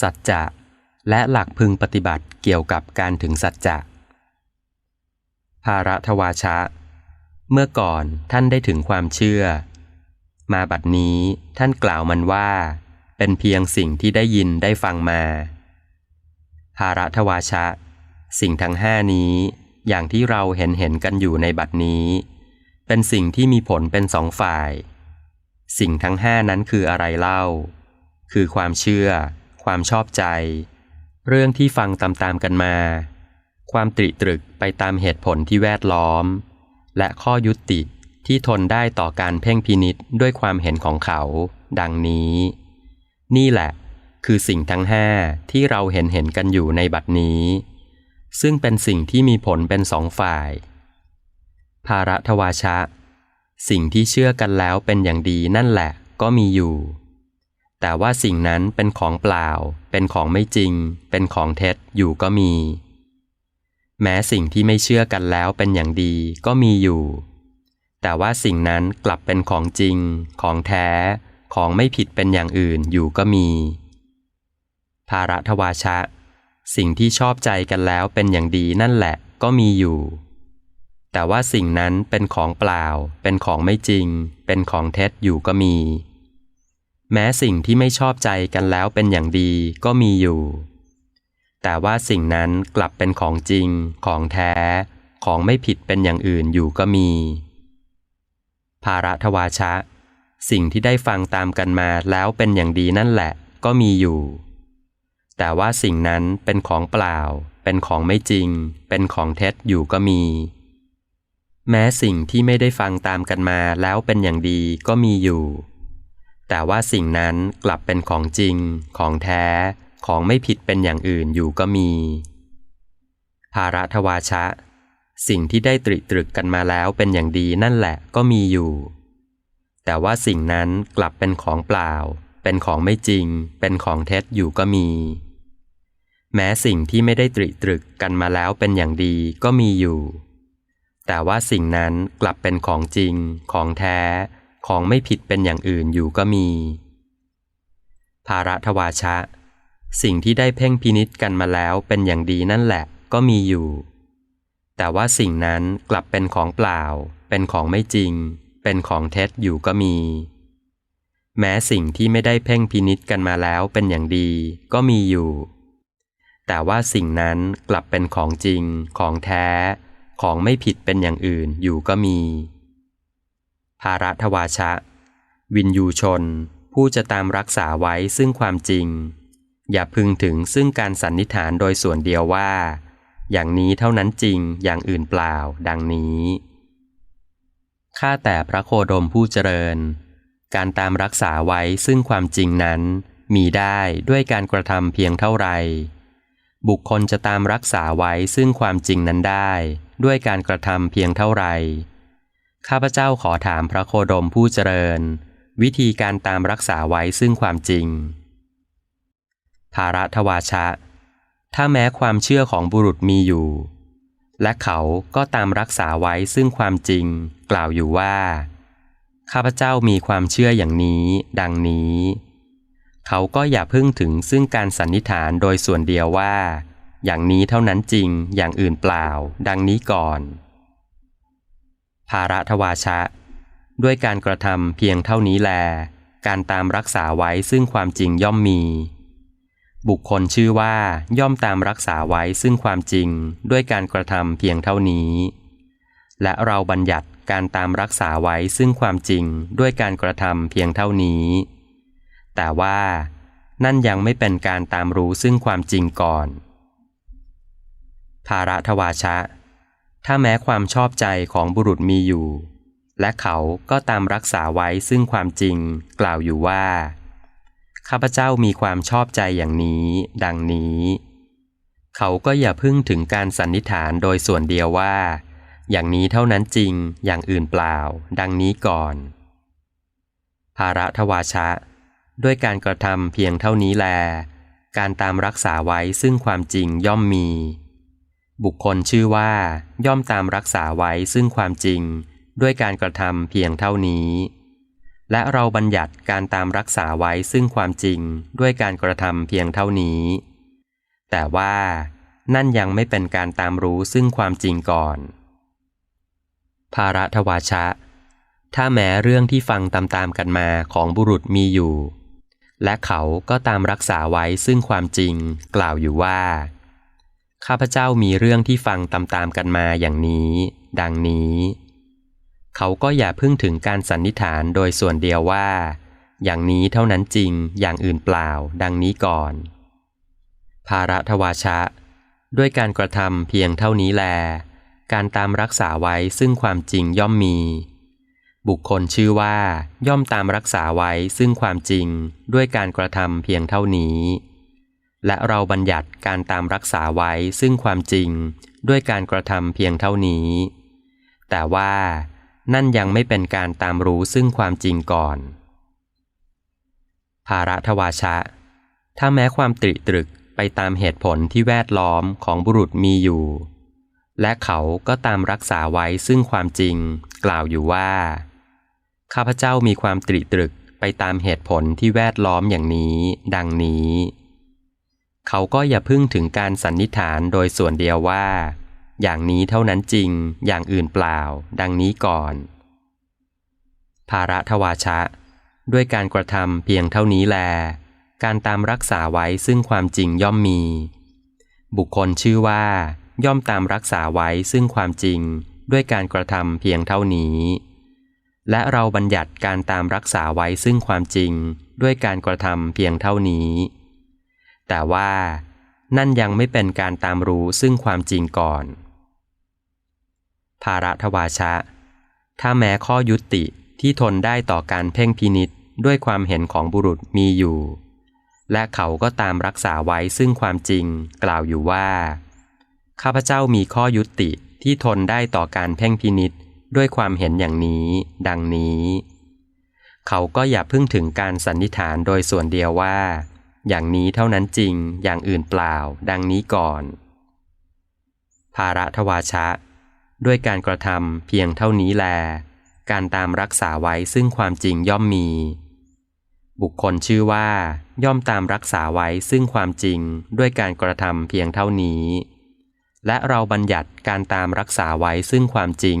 สัจจะและหลักพึงปฏิบัติเกี่ยวกับการถึงสัจจะภาระทวาชะ เมื่อก่อนท่านได้ถึงความเชื่อ มาบัดนี้ท่านกล่าวมันว่า เป็นเพียงสิ่งที่ได้ยินได้ฟังมา ภาระทวาชะ สิ่งทั้งห้านี้อย่างที่เราเห็นเห็นกันอยู่ในบัดนี้ เป็นสิ่งที่มีผลเป็นสองฝ่าย สิ่งทั้งห้านั้นคืออะไรเล่า คือความเชื่อ ความชอบใจ เรื่องที่ฟังตามๆกันมา ความตริตรึกไปตามเหตุผลที่แวดล้อม และข้อยุติที่ทนได้ต่อการเพ่งพินิษด้วยความเห็นของเขา ดังนี้ นี่แหละ คือสิ่งทั้งห้าที่เราเห็นเห็นกันอยู่ในบัดนี้ ซึ่งเป็นสิ่งที่มีผลเป็นสองฝ่าย ภาระทวาชะ สิ่งที่เชื่อกันแล้วเป็นอย่างดีนั่นแหละก็มีอยู่ แต่ว่าสิ่งนั้นเป็นของเปล่า เป็นของไม่จริง เป็นของเท็จอยู่ก็มี แม้สิ่งที่ไม่เชื่อกันแล้วเป็นอย่างดีก็มีอยู่ แต่ว่าสิ่งนั้นกลับเป็นของจริง ของแท้ ของไม่ผิดเป็นอย่างอื่นอยู่ก็มี ภาระทวาชะ สิ่งที่ชอบใจกันแล้วเป็นอย่างดีนั่นแหละก็มีอยู่ แต่ว่าสิ่งนั้นเป็นของเปล่า เป็นของไม่จริง เป็นของเท็จอยู่ก็มี แม้สิ่งที่ไม่ชอบใจกันแล้วเป็นอย่างดีก็มีอยู่ แต่ว่าสิ่งนั้นกลับเป็นของจริง ของแท้ ของไม่ผิดเป็นอย่างอื่นอยู่ก็มี ภาระทวาชะ สิ่งที่ได้ฟังตามกันมาแล้วเป็นอย่างดีนั่นแหละ ก็มีอยู่ แต่ว่าสิ่งนั้นเป็นของเปล่า เป็นของไม่จริง เป็นของเท็จอยู่ก็มี แม้สิ่งที่ไม่ได้ฟังตามกันมาแล้วเป็นอย่างดีก็มีอยู่ แต่ว่าสิ่งนั้นกลับเป็นของจริง ของแท้ ของไม่ผิดเป็นอย่างอื่นอยู่ก็มี ภาระทวาชะ สิ่งที่ได้ตริตรึกกันมาแล้วเป็นอย่างดีนั่นแหละก็มีอยู่ แต่ว่าสิ่งนั้นกลับเป็นของเปล่า เป็นของไม่จริง เป็นของเท็จอยู่ก็มี แม้สิ่งที่ไม่ได้ตริตรึกกันมาแล้วเป็นอย่างดีก็มีอยู่ แต่ว่าสิ่งนั้นกลับเป็นของจริง ของแท้ ของไม่ผิดเป็นอย่างอื่นอยู่ก็มี ภาระทวาชะ สิ่งที่ได้เพ่งพินิษกันมาแล้วเป็นอย่างดีนั่นแหละก็มีอยู่ แต่ว่าสิ่งนั้นกลับเป็นของเปล่า เป็นของไม่จริง เป็นของเท็จอยู่ก็มี แม้สิ่งที่ไม่ได้เพ่งพินิษกันมาแล้วเป็นอย่างดีก็มีอยู่ แต่ว่าสิ่งนั้นกลับเป็นของจริง ของแท้ ของไม่ผิดเป็นอย่างอื่นอยู่ก็มี ภาระทวาชะ วินยูชน ผู้จะตามรักษาไว้ซึ่งความจริง อย่าพึงถึงซึ่งการสันนิษฐานโดยส่วนเดียวว่า อย่างนี้เท่านั้นจริงอย่างอื่นเปล่า ดังนี้ข้าแต่พระโคดมผู้เจริญ การตามรักษาไว้ซึ่งความจริงนั้น มีได้ด้วยการกระทำเพียงเท่าไรบุคคลจะตามรักษาไว้ซึ่งความจริงนั้นได้ ด้วยการกระทำเพียงเท่าไร ข้าพเจ้าขอถามพระโคดมผู้เจริญ วิธีการตามรักษาไว้ซึ่งความจริง ภาระทวาชะ ถ้าแม้ความเชื่อของบุรุษมีอยู่ และเขาก็ตามรักษาไว้ซึ่งความจริง กล่าวอยู่ว่า ข้าพเจ้ามีความเชื่ออย่างนี้ ดังนี้ เขาก็อย่าพึ่งถึงซึ่งการสันนิษฐานโดยส่วนเดียวว่า อย่างนี้เท่านั้นจริง อย่างอื่นเปล่า ดังนี้ก่อน ภาระทวาชะ ด้วยการกระทำเพียงเท่านี้แล การตามรักษาไว้ซึ่งความจริงย่อมมี บุคคลชื่อว่าย่อมตามรักษาไว้ซึ่งความจริง ด้วยการกระทำเพียงเท่านี้ และเราบัญญัติการตามรักษาไว้ซึ่งความจริงด้วยการกระทำเพียงเท่านี้ แต่ว่านั่นยังไม่เป็นการตามรู้ซึ่งความจริงก่อน ภาระทวาชะ ถ้าแม้ความชอบใจของบุรุษมีอยู่ และเขาก็ตามรักษาไว้ซึ่งความจริงกล่าวอยู่ว่า ข้าพเจ้ามีความชอบใจอย่างนี้ ดังนี้ เขาก็อย่าพึ่งถึงการสันนิษฐานโดยส่วนเดียวว่า อย่างนี้เท่านั้นจริงอย่างอื่นเปล่า ดังนี้ก่อน ภาระทวาชะ ด้วยการกระทำเพียงเท่านี้แล การตามรักษาไว้ซึ่งความจริงย่อมมี บุคคลชื่อว่าย่อมตามรักษาไว้ซึ่งความจริง ด้วยการกระทำเพียงเท่านี้ และเราบัญญัติการตามรักษาไว้ซึ่งความจริง ด้วยการกระทำเพียงเท่านี้ แต่ว่านั่นยังไม่เป็นการตามรู้ซึ่งความจริงก่อน ภาระทวาชะ ถ้าแม้เรื่องที่ฟังตามๆกันมาของบุรุษมีอยู่ และเขาก็ตามรักษาไว้ซึ่งความจริง กล่าวอยู่ว่า ข้าพเจ้ามีเรื่องที่ฟังตามๆกันมาอย่างนี้ ดังนี้ เขาก็อย่าพึ่งถึงการสันนิษฐานโดยส่วนเดียวว่า อย่างนี้เท่านั้นจริง อย่างอื่นเปล่า ดังนี้ก่อน ภาระทวาชะ ด้วยการกระทำเพียงเท่านี้แล การตามรักษาไว้ซึ่งความจริงย่อมมี บุคคลชื่อว่า ย่อมตามรักษาไว้ซึ่งความจริง ด้วยการกระทำเพียงเท่านี้ และเราบัญญัติการตามรักษาไว้ซึ่งความจริงด้วยการกระทำเพียงเท่านี้ แต่ว่านั่นยังไม่เป็นการตามรู้ซึ่งความจริงก่อน ภาระทวาชะ ถ้าแม้ความตริตรึกไปตามเหตุผลที่แวดล้อมของบุรุษมีอยู่ และเขาก็ตามรักษาไว้ซึ่งความจริง กล่าวอยู่ว่า ข้าพเจ้ามีความตริตรึกไปตามเหตุผลที่แวดล้อมอย่างนี้ ดังนี้ เขาก็อย่าพึ่งถึงการสันนิษฐานโดยส่วนเดียวว่า อย่างนี้เท่านั้นจริง อย่างอื่นเปล่า ดังนี้ก่อน ภาระทวาชะ ด้วยการกระทำเพียงเท่านี้แล การตามรักษาไว้ซึ่งความจริงย่อมมี บุคคลชื่อว่า ย่อมตามรักษาไว้ซึ่งความจริง ด้วยการกระทำเพียงเท่านี้ และเราบัญญัติการตามรักษาไว้ซึ่งความจริง ด้วยการกระทำเพียงเท่านี้ แต่ว่านั่นยังไม่เป็นการตามรู้ซึ่งความจริงก่อน ภาระทวาชะ ถ้าแม้ข้อยุติที่ทนได้ต่อการเพ่งพินิษด้วยความเห็นของบุรุษมีอยู่ และเขาก็ตามรักษาไว้ซึ่งความจริงกล่าวอยู่ว่า ข้าพเจ้ามีข้อยุติที่ทนได้ต่อการเพ่งพินิษด้วยความเห็นอย่างนี้ ดังนี้ เขาก็อย่าพึ่งถึงการสันนิษฐานโดยส่วนเดียวว่า อย่างนี้เท่านั้นจริงอย่างอื่นเปล่า ดังนี้ก่อน ภาระทวาชะ ด้วยการกระทำเพียงเท่านี้แล การตามรักษาไว้ซึ่งความจริงย่อมมี บุคคลชื่อว่า ย่อมตามรักษาไว้ซึ่งความจริงด้วยการกระทำเพียงเท่านี้ และเราบัญญัติการตามรักษาไว้ซึ่งความจริง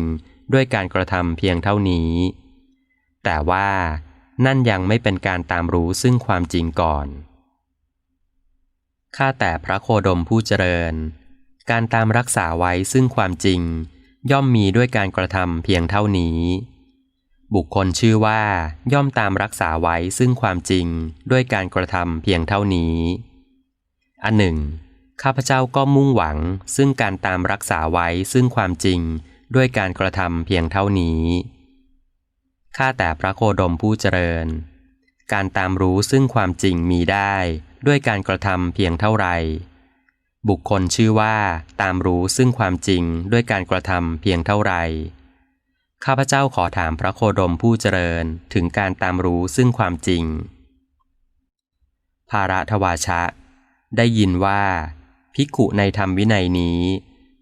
ด้วยการกระทำเพียงเท่านี้ แต่ว่านั่นยังไม่เป็นการตามรู้ซึ่งความจริงก่อน ข้าแต่พระโคดมผู้เจริญ การตามรักษาไว้ซึ่งความจริง ย่อมมีด้วยการกระทำเพียงเท่านี้ บุคคลชื่อว่าย่อมตามรักษาไว้ซึ่งความจริงด้วยการกระทำเพียงเท่านี้ อันหนึ่ง ข้าพเจ้าก็มุ่งหวังซึ่งการตามรักษาไว้ซึ่งความจริงด้วยการกระทำเพียงเท่านี้ ข้าแต่พระโคดมผู้เจริญ การตามรู้ซึ่งความจริงมีได้ ด้วยการกระทำเพียงเท่าไรบุคคลชื่อว่าตามรู้ซึ่งความจริงด้วยการกระทำเพียงเท่าไรข้าพเจ้าขอถามพระโคดมผู้เจริญถึงการตามรู้ซึ่งความจริง ภาระทวาชะ ได้ยินว่า ภิกขุในธรรมวินัยนี้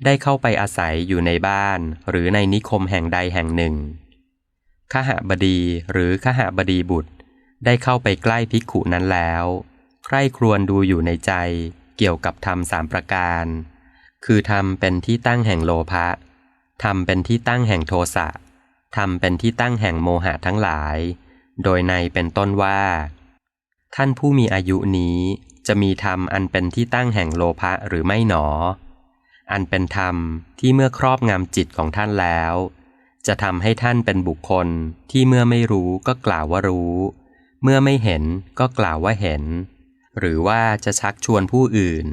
ได้เข้าไปอาศัยอยู่ในบ้านหรือในนิคมแห่งใดแห่งหนึ่งขหบดีหรือขหบดีบุตร ได้เข้าไปใกล้ภิกขุนั้นแล้ว ใคร่ครวญดูอยู่ในใจเกี่ยวกับธรรมสามประการ คือธรรมเป็นที่ตั้งแห่งโลภะธรรมเป็นที่ตั้งแห่งโทสะธรรมเป็นที่ตั้งแห่งโมหะทั้งหลาย โดยในเป็นต้นว่า ท่านผู้มีอายุนี้จะมีธรรมอันเป็นที่ตั้งแห่งโลภะหรือไม่หนอ อันเป็นธรรมที่เมื่อครอบงำจิตของท่านแล้ว จะทำให้ท่านเป็นบุคคลที่เมื่อไม่รู้ก็กล่าวว่ารู้ เมื่อไม่เห็นก็กล่าวว่าเห็น หรือว่าจะชักชวนผู้อื่น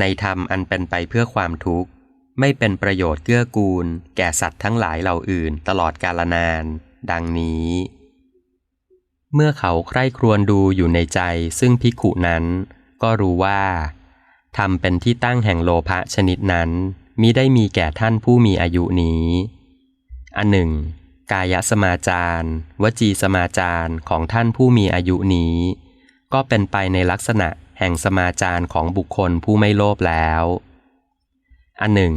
ในธรรมอันเป็นไปเพื่อความทุกข์ ไม่เป็นประโยชน์เกื้อกูล แก่สัตว์ทั้งหลายเหล่าอื่นตลอดกาลนาน ดังนี้ เมื่อเขาใคร่ครวญดูอยู่ในใจซึ่งภิกขุนั้น ก็รู้ว่าธรรมเป็นที่ตั้งแห่งโลภะชนิดนั้นมิได้มีแก่ท่านผู้มีอายุนี้ อันหนึ่ง กายสมาจารวจีสมาจารของท่านผู้มีอายุนี้ ก็เป็นไปในลักษณะแห่งสมาจารของบุคคลผู้ไม่โลภแล้ว อันหนึ่ง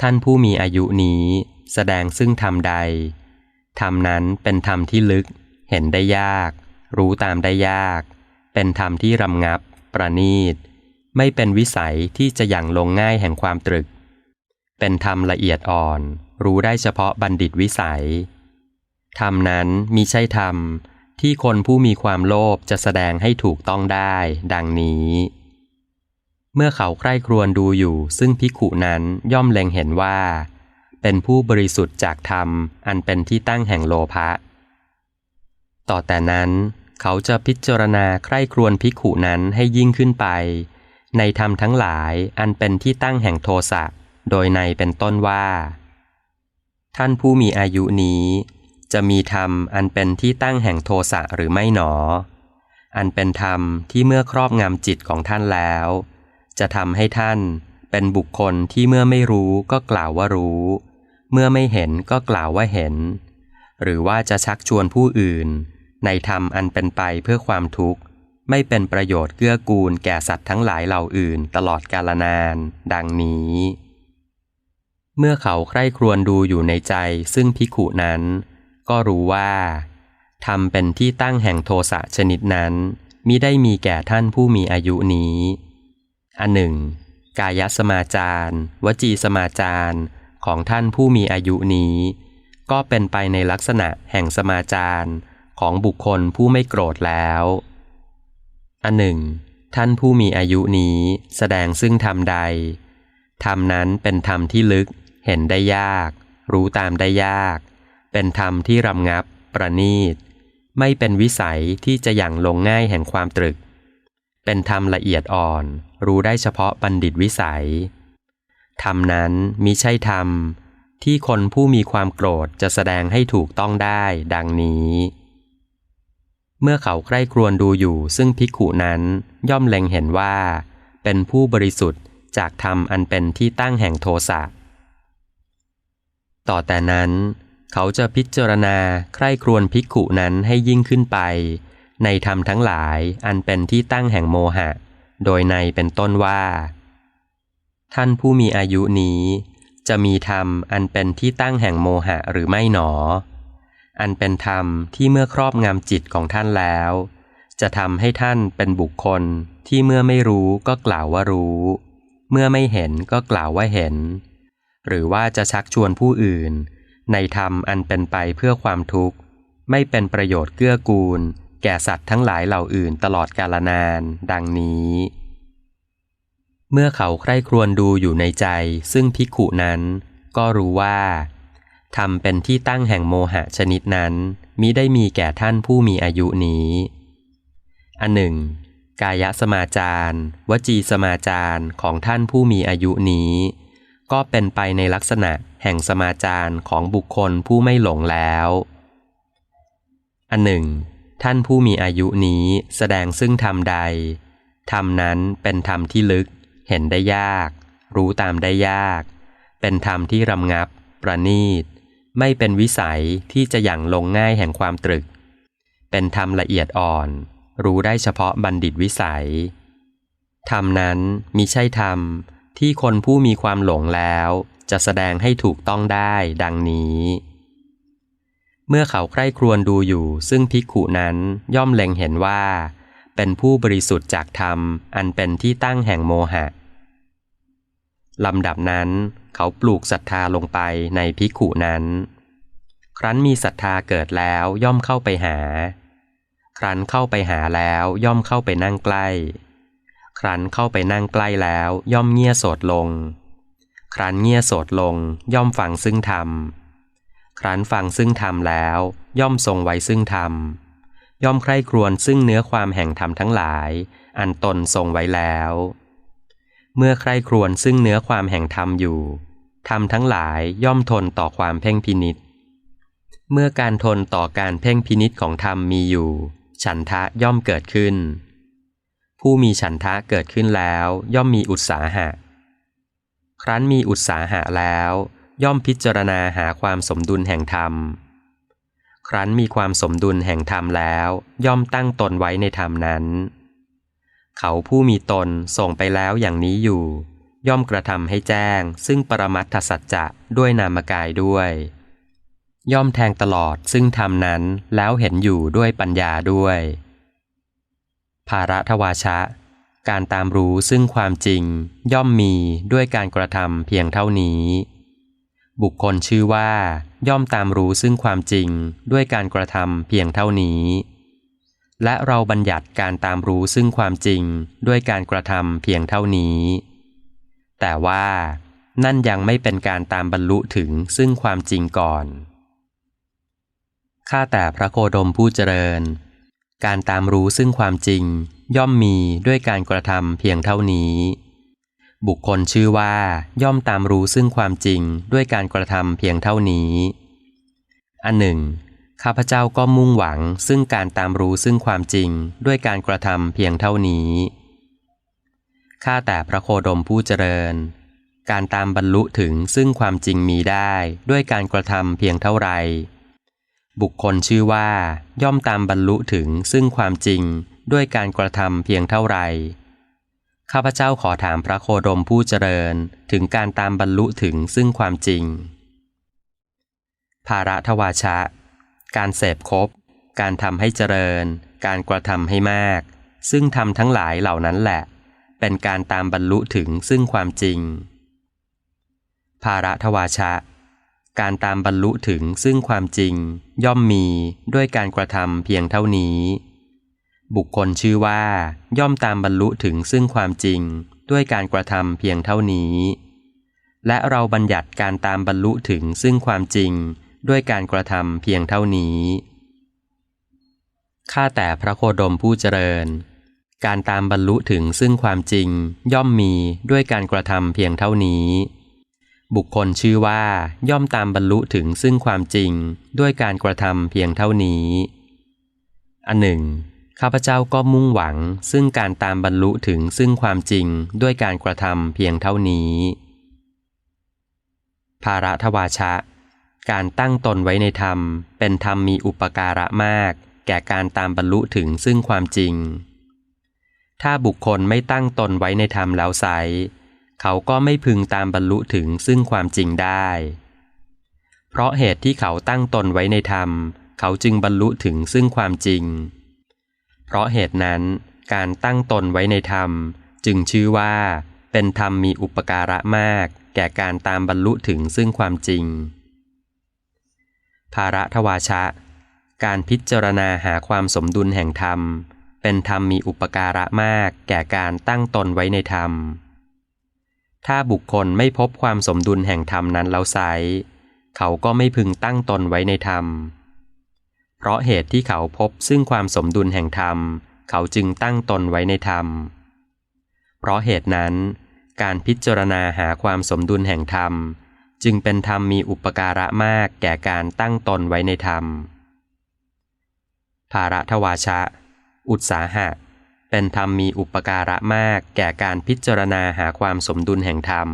ท่านผู้มีอายุนี้แสดงซึ่งธรรมใด ธรรมนั้นเป็นธรรมที่ลึก เห็นได้ยาก รู้ตามได้ยาก เป็นธรรมที่รำงับ ประณีต ไม่เป็นวิสัยที่จะอย่างลงง่ายแห่งความตรึก เป็นธรรมละเอียดอ่อน รู้ได้เฉพาะบัณฑิตวิสัย ธรรมนั้นมิใช่ธรรม ที่คนผู้มีความโลภจะแสดงให้ถูกต้องได้ ดังนี้ เมื่อเขาใคร่ครวญดูอยู่ ซึ่งภิขุนั้นย่อมเล็งเห็นว่า เป็นผู้บริสุทธิ์จากธรรม อันเป็นที่ตั้งแห่งโลภะ ต่อแต่นั้นเขาจะพิจารณาใคร่ครวญภิขุนั้นให้ยิ่งขึ้นไป ในธรรมทั้งหลายอันเป็นที่ตั้งแห่งโทสะโดยในเป็นต้นว่า ท่านผู้มีอายุนี้ จะมีธรรมอันเป็นที่ตั้งแห่งโทสะหรือไม่หนอ อันเป็นธรรมที่เมื่อครอบงำจิตของท่านแล้ว จะทำให้ท่านเป็นบุคคลที่เมื่อไม่รู้ก็กล่าวว่ารู้ เมื่อไม่เห็นก็กล่าวว่าเห็น หรือว่าจะชักชวนผู้อื่น ในธรรมอันเป็นไปเพื่อความทุกข์ ไม่เป็นประโยชน์เกื้อกูลแก่สัตว์ทั้งหลายเหล่าอื่นตลอดกาลนาน ดังนี้ เมื่อเขาใคร่ครวญดูอยู่ในใจซึ่งพิขุนั้น ก็รู้ว่าธรรมเป็นที่ตั้งแห่งโทสะชนิดนั้นมิได้มีแก่ท่านผู้มีอายุนี้ อันหนึ่ง กายสมาจารวจีสมาจารของท่านผู้มีอายุนี้ ก็เป็นไปในลักษณะแห่งสมาจารของบุคคลผู้ไม่โกรธแล้ว อันหนึ่ง ท่านผู้มีอายุนี้แสดงซึ่งธรรมใดธรรมนั้นเป็นธรรมที่ลึก เห็นได้ยาก รู้ตามได้ยาก เป็นธรรมที่รำงับ ประณีต ไม่เป็นวิสัยที่จะอย่างลงง่ายแห่งความตรึก เป็นธรรมละเอียดอ่อน รู้ได้เฉพาะบัณฑิตวิสัย ธรรมนั้นมิใช่ธรรม ที่คนผู้มีความโกรธจะแสดงให้ถูกต้องได้ดังนี้ เมื่อเขาใคร่ครวญดูอยู่ซึ่งภิกขุนั้นย่อมเล็งเห็นว่า เป็นผู้บริสุทธิ์จากธรรมอันเป็นที่ตั้งแห่งโทสะต่อแต่นั้น เขาจะพิจารณาใคร่ครวญภิกขุนั้นให้ยิ่งขึ้นไป ในธรรมทั้งหลายอันเป็นที่ตั้งแห่งโมหะ โดยในเป็นต้นว่า ท่านผู้มีอายุนี้ จะมีธรรมอันเป็นที่ตั้งแห่งโมหะหรือไม่หนอ อันเป็นธรรมที่เมื่อครอบงำจิตของท่านแล้ว จะทำให้ท่านเป็นบุคคลที่เมื่อไม่รู้ก็กล่าวว่ารู้ เมื่อไม่เห็นก็กล่าวว่าเห็น หรือว่าจะชักชวนผู้อื่น ในธรรมอันเป็นไปเพื่อความทุกข์ ไม่เป็นประโยชน์เกื้อกูล แก่สัตว์ทั้งหลายเหล่าอื่นตลอดกาลนาน ดังนี้ เมื่อเขาใคร่ครวญดูอยู่ในใจ ซึ่งภิกุนั้น ก็รู้ว่าธรรมเป็นที่ตั้งแห่งโมหะชนิดนั้นมิได้มีแก่ท่านผู้มีอายุนี้ อันหนึ่ง กายสมาจารวจีสมาจารของท่านผู้มีอายุนี้ ก็เป็นไปในลักษณะ แห่งสมาจารของบุคคลผู้ไม่หลงแล้ว อันหนึ่ง ท่านผู้มีอายุนี้แสดงซึ่งธรรมใด ธรรมนั้นเป็นธรรมที่ลึก เห็นได้ยาก รู้ตามได้ยาก เป็นธรรมที่รำงับ ประณีต ไม่เป็นวิสัยที่จะอย่างลงง่ายแห่งความตรึก เป็นธรรมละเอียดอ่อน รู้ได้เฉพาะบัณฑิตวิสัย ธรรมนั้นมิใช่ธรรมที่คนผู้มีความหลงแล้ว จะแสดงให้ถูกต้องได้ดังนี้ เมื่อเขาใคร่ครวญดูอยู่ซึ่งภิกขุนั้นย่อมเล็งเห็นว่า เป็นผู้บริสุทธิ์จากธรรมอันเป็นที่ตั้งแห่งโมหะลำดับนั้นเขาปลูกศรัทธาลงไปในภิกขุนั้น ครั้นมีศรัทธาเกิดแล้วย่อมเข้าไปหา ครั้นเข้าไปหาแล้วย่อมเข้าไปนั่งใกล้ ครั้นเข้าไปนั่งใกล้แล้วย่อมเงี่ยโสดลง ครั้นเงี่ยโสดลงย่อมฟังซึ่งธรรม ครั้นฟังซึ่งธรรมแล้ว ย่อมทรงไว้ซึ่งธรรม ย่อมใคร่ครวญซึ่งเนื้อความแห่งธรรมทั้งหลาย อันตนทรงไว้แล้ว เมื่อใคร่ครวญซึ่งเนื้อความแห่งธรรมอยู่ธรรมทั้งหลายย่อมทนต่อความเพ่งพินิษเมื่อการทนต่อการเพ่งพินิษของธรรมมีอยู่ ฉันทะย่อมเกิดขึ้น ผู้มีฉันทะเกิดขึ้นแล้ว ย่อมมีอุตสาหะ ครั้นมีอุตสาหะแล้ว ย่อมพิจารณาหาความสมดุลแห่งธรรม ครั้นมีความสมดุลแห่งธรรมแล้ว ย่อมตั้งตนไว้ในธรรมนั้น เขาผู้มีตนส่งไปแล้วอย่างนี้อยู่ ย่อมกระทำให้แจ้ง ซึ่งปรมัตถสัจจะด้วยนามกายด้วย ย่อมแทงตลอดซึ่งธรรมนั้นแล้วเห็นอยู่ด้วยปัญญาด้วย ภาระทวาชะ การตามรู้ซึ่งความจริง ย่อมมีด้วยการกระทำเพียงเท่านี้ บุคคลชื่อว่า ย่อมตามรู้ซึ่งความจริง ด้วยการกระทำเพียงเท่านี้ และเราบัญญัติการตามรู้ซึ่งความจริง ด้วยการกระทำเพียงเท่านี้ แต่ว่านั่นยังไม่เป็นการตามบรรลุถึงซึ่งความจริงก่อน ข้าแต่พระโคดมผู้เจริญ การตามรู้ซึ่งความจริง ย่อมมีด้วยการกระทำเพียงเท่านี้ บุคคลชื่อว่าย่อมตามรู้ซึ่งความจริงด้วยการกระทำเพียงเท่านี้ อันหนึ่ง ข้าพเจ้าก็มุ่งหวังซึ่งการตามรู้ซึ่งความจริงด้วยการกระทำเพียงเท่านี้ ข้าแต่พระโคดมผู้เจริญ การตามบรรลุถึงซึ่งความจริงมีได้ด้วยการกระทำเพียงเท่าไร บุคคลชื่อว่า ย่อมตามบรรลุถึงซึ่งความจริงด้วยการกระทำเพียงเท่าไรข้าพเจ้าขอถามพระโคดมผู้เจริญถึงการตามบรรลุถึงซึ่งความจริง ภาระทวาชะ การเสพคบ การทำให้เจริญ การกระทำให้มาก ซึ่งทำทั้งหลายเหล่านั้นแหละ เป็นการตามบรรลุถึงซึ่งความจริง ภาระทวาชะ การตามบรรลุถึงซึ่งความจริง ย่อมมีด้วยการกระทำเพียงเท่านี้ บุคคลชื่อว่า ย่อมตามบรรลุถึงซึ่งความจริง ด้วยการกระทำเพียงเท่านี้ และเราบัญญัติการตามบรรลุถึงซึ่งความจริง ด้วยการกระทำเพียงเท่านี้ข้าแต่พระโคดมผู้เจริญ การตามบรรลุถึงซึ่งความจริง ย่อมมีด้วยการกระทำเพียงเท่านี้ บุคคลชื่อว่าย่อมตามบรรลุถึงซึ่งความจริงด้วยการกระทำเพียงเท่านี้ อันหนึ่ง ข้าพเจ้าก็มุ่งหวังซึ่งการตามบรรลุถึงซึ่งความจริงด้วยการกระทำเพียงเท่านี้ ภาระทวาชะ การตั้งตนไว้ในธรรม เป็นธรรมมีอุปการะมาก แก่การตามบรรลุถึงซึ่งความจริง ถ้าบุคคลไม่ตั้งตนไว้ในธรรมแล้วไซ เขาก็ไม่พึงตามบรรลุถึงซึ่งความจริงได้ เพราะเหตุที่เขาตั้งตนไว้ในธรรม เขาจึงบรรลุถึงซึ่งความจริง เพราะเหตุนั้นการตั้งตนไว้ในธรรม จึงชื่อว่าเป็นธรรมมีอุปการะมาก แก่การตามบรรลุถึงซึ่งความจริง ภาระทวาชะ การพิจารณาหาความสมดุลแห่งธรรม เป็นธรรมมีอุปการะมาก แก่การตั้งตนไว้ในธรรม ถ้าบุคคลไม่พบความสมดุลแห่งธรรมนั้นแล้วไซเขาก็ไม่พึงตั้งตนไว้ในธรรม เพราะเหตุที่เขาพบซึ่งความสมดุลแห่งธรรม เขาจึงตั้งตนไว้ในธรรม เพราะเหตุนั้น การพิจารณาหาความสมดุลแห่งธรรม จึงเป็นธรรมมีอุปการะมากแก่การตั้งตนไว้ในธรรม ภาระทวาชะ อุตสาหะ เป็นธรรมมีอุปการะมากแก่การพิจารณาหาความสมดุลแห่งธรรม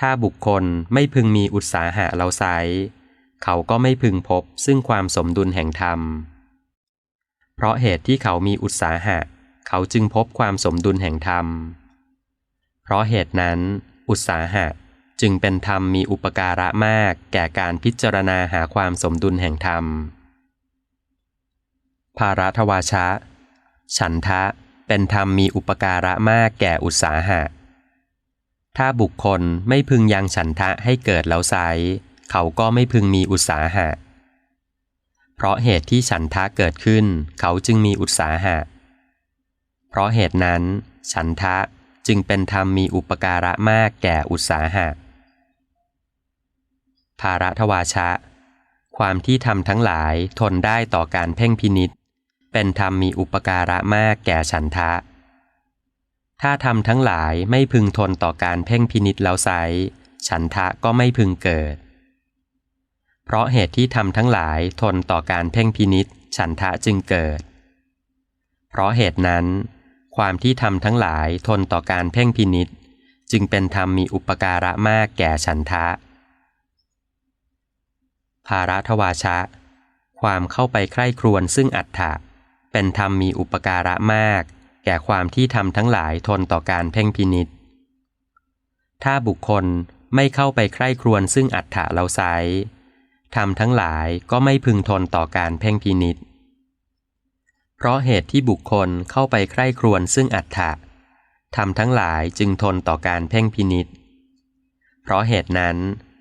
ถ้าบุคคลไม่พึงมีอุตสาหะเราไซเขาก็ไม่พึงพบซึ่งความสมดุลแห่งธรรม เพราะเหตุที่เขามีอุตสาหะ เขาจึงพบความสมดุลแห่งธรรม เพราะเหตุนั้น อุตสาหะจึงเป็นธรรมมีอุปการะมากแก่การพิจารณาหาความสมดุลแห่งธรรม ภาระทวาชะ ฉันทะเป็นธรรมมีอุปการะมากแก่อุตสาหะ ถ้าบุคคลไม่พึงยังฉันทะให้เกิดแล้วไซเขาก็ไม่พึงมีอุตสาหะ เพราะเหตุที่ฉันทะเกิดขึ้น เขาจึงมีอุตสาหะ เพราะเหตุนั้น ฉันทะจึงเป็นธรรมมีอุปการะมากแก่อุตสาหะ ภาระทวาชะ ความที่ทำทั้งหลายทนได้ต่อการเพ่งพินิษ เป็นธรรมมีอุปการะมากแก่ฉันทะ ถ้าทำทั้งหลายไม่พึงทนต่อการเพ่งพินิษแล้วไซฉันทะก็ไม่พึงเกิด เพราะเหตุที่ทำทั้งหลายทนต่อการเพ่งพินิษฉันทะจึงเกิด เพราะเหตุนั้น ความที่ทำทั้งหลายทนต่อการเพ่งพินิษจึงเป็นธรรมมีอุปการะมากแก่ฉันทะ ภาระทวาชะ ความเข้าไปใคร่ครวญซึ่งอัฏฐะ เป็นธรรมมีอุปการะมาก แก่ความที่ทำทั้งหลายทนต่อการเพ่งพินิษถ้าบุคคลไม่เข้าไปใคร่ครวญซึ่งอัฏฐะเราไซธรรมทั้งหลายก็ไม่พึงทนต่อการเพ่งพินิษเพราะเหตุที่บุคคลเข้าไปใคร่ครวญซึ่งอัฏฐะธรรมทั้งหลายจึงทนต่อการเพ่งพินิษเพราะเหตุนั้น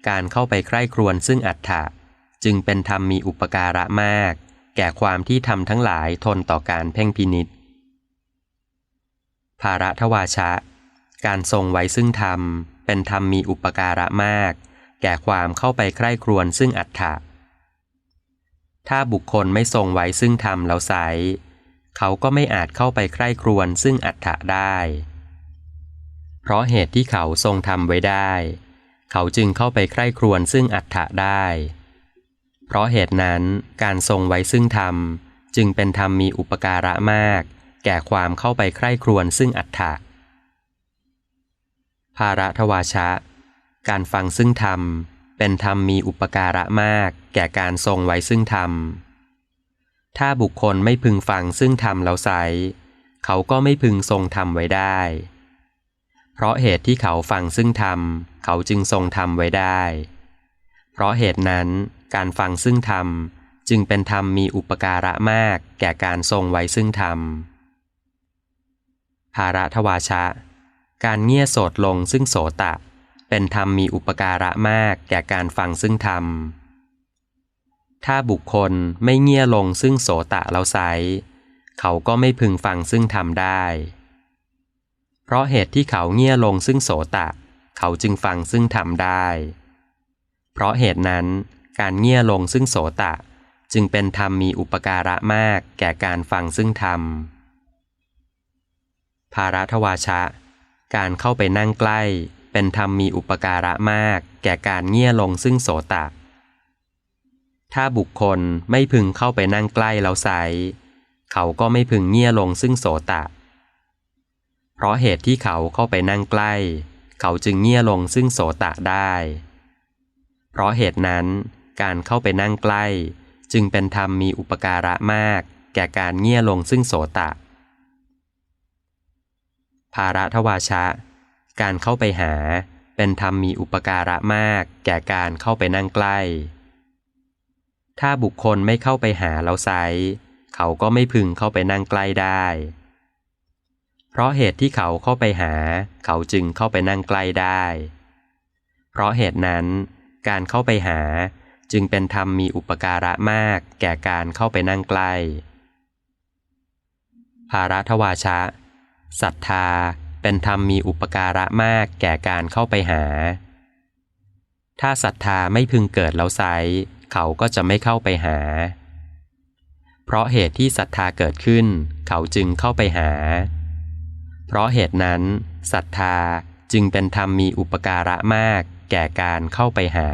การเข้าไปใคร่ครวญซึ่งอัฏฐะจึงเป็นธรรมมีอุปการะมาก แก่ความที่ทำทั้งหลายทนต่อการเพ่งพินิษภาระทวาชะ การทรงไว้ซึ่งธรรม เป็นธรรมมีอุปการะมาก แก่ความเข้าไปใคร่ครวญซึ่งอัฏฐะถ้าบุคคลไม่ทรงไว้ซึ่งธรรมแล้วไซเขาก็ไม่อาจเข้าไปใคร่ครวญซึ่งอัฏฐะได้ เพราะเหตุที่เขาทรงทำไว้ได้ เขาจึงเข้าไปใคร่ครวญซึ่งอัฏฐะได้ เพราะเหตุนั้นการทรงไว้ซึ่งธรรม จึงเป็นธรรมมีอุปการะมาก แก่ความเข้าไปใคร่ครวญซึ่งอัฏฐะภาระทวาชะ การฟังซึ่งธรรม เป็นธรรมมีอุปการะมาก แก่การทรงไว้ซึ่งธรรม ถ้าบุคคลไม่พึงฟังซึ่งธรรมแล้วไซเขาก็ไม่พึงทรงธรรมไว้ได้ เพราะเหตุที่เขาฟังซึ่งธรรม เขาจึงทรงธรรมไว้ได้ เพราะเหตุนั้นการฟังซึ่งธรรมจึงเป็นธรรมมีอุปการะมากแก่การทรงไว้ซึ่งธรรม ภาระทวาชะ การเงี่ยโสดลงซึ่งโสตะ เป็นธรรมมีอุปการะมากแก่การฟังซึ่งธรรม ถ้าบุคคลไม่เงี่ยลงซึ่งโสตะแล้วไซเขาก็ไม่พึงฟังซึ่งธรรมได้ เพราะเหตุที่เขาเงี่ยลงซึ่งโสตะ เขาจึงฟังซึ่งธรรมได้ เพราะเหตุนั้นการเงี่ยลงซึ่งโสตะ จึงเป็นธรรมมีอุปการะมากแก่การฟังซึ่งธรรม ภาระทวาชะ การเข้าไปนั่งใกล้ เป็นธรรมมีอุปการะมาก แก่การเงี่ยลงซึ่งโสตะ ถ้าบุคคลไม่พึงเข้าไปนั่งใกล้แล้วไซเขาก็ไม่พึงเงี่ยลงซึ่งโสตะ เพราะเหตุที่เขาเข้าไปนั่งใกล้ เขาจึงเงี่ยลงซึ่งโสตะได้ ราะเหตุนั้นการเข้าไปนั่งใกล้ จึงเป็นธรรมมีอุปการะมาก แก่การเงี่ยลงซึ่งโสตะ ภาระทวาชะ การเข้าไปหาเป็นธรรมมีอุปการะมาก แก่การเข้าไปนั่งใกล้ ถ้าบุคคลไม่เข้าไปหาแล้วไซเขาก็ไม่พึงเข้าไปนั่งใกล้ได้ เพราะเหตุที่เขาเข้าไปหา เขาจึงเข้าไปนั่งใกล้ได้ เพราะเหตุนั้น การเข้าไปหา จึงเป็นธรรมมีอุปการะมาก แก่การเข้าไปนั่งใกล้ ภาระทวาชะศรัทธาเป็นธรรมมีอุปการะมากแก่การเข้าไปหา ถ้าศรัทธาไม่พึงเกิดแล้วไซเขาก็จะไม่เข้าไปหา เพราะเหตุที่ศรัทธาเกิดขึ้น เขาจึงเข้าไปหา เพราะเหตุนั้นศรัทธาจึงเป็นธรรมมีอุปการะมาก แก่การเข้าไปหา